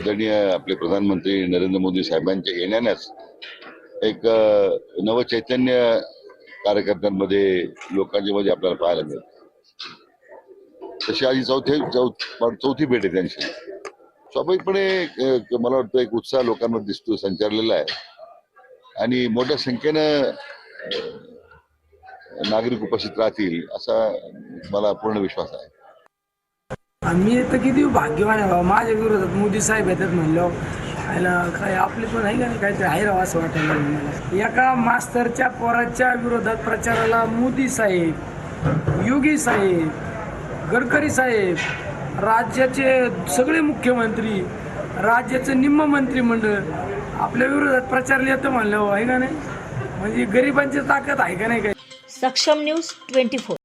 आदरणीय आपले प्रधानमंत्री नरेंद्र मोदी साहेबांच्या येण्यानेच एक नव चैतन्य कार्यकर्त्यांमध्ये लोकांच्या मध्ये आपल्याला पाहायला मिळत तशी आधी चौथी चौथी भेट आहे त्यांची. स्वाभाविकपणे मला वाटतं एक उत्साह लोकांमध्ये दिसतो संचारलेला आहे. आणि मोठ्या संख्येनं नागरिक उपस्थित राहतील असा मला पूर्ण विश्वास आहे. मी तर किती भाग्यवान आहे बाबा. माझ्या विरोधात मोदी साहेब येतात म्हणलं. आयला काय आपले पण आहे का नाही? काहीतरी आहे राव असं वाटायला मला. एका मास्तरच्या पोराच्या विरोधात प्रचाराला मोदी साहेब योगी साहेब गडकरी साहेब राज्याचे सगळे मुख्यमंत्री राज्याचं निम्म मंत्रिमंडळ आपल्या विरोधात प्रचार येतं म्हणलं हो, आहे का नाही? म्हणजे गरिबांची ताकद आहे का नाही काय सक्षम न्यूज ट्वेंटी फोर.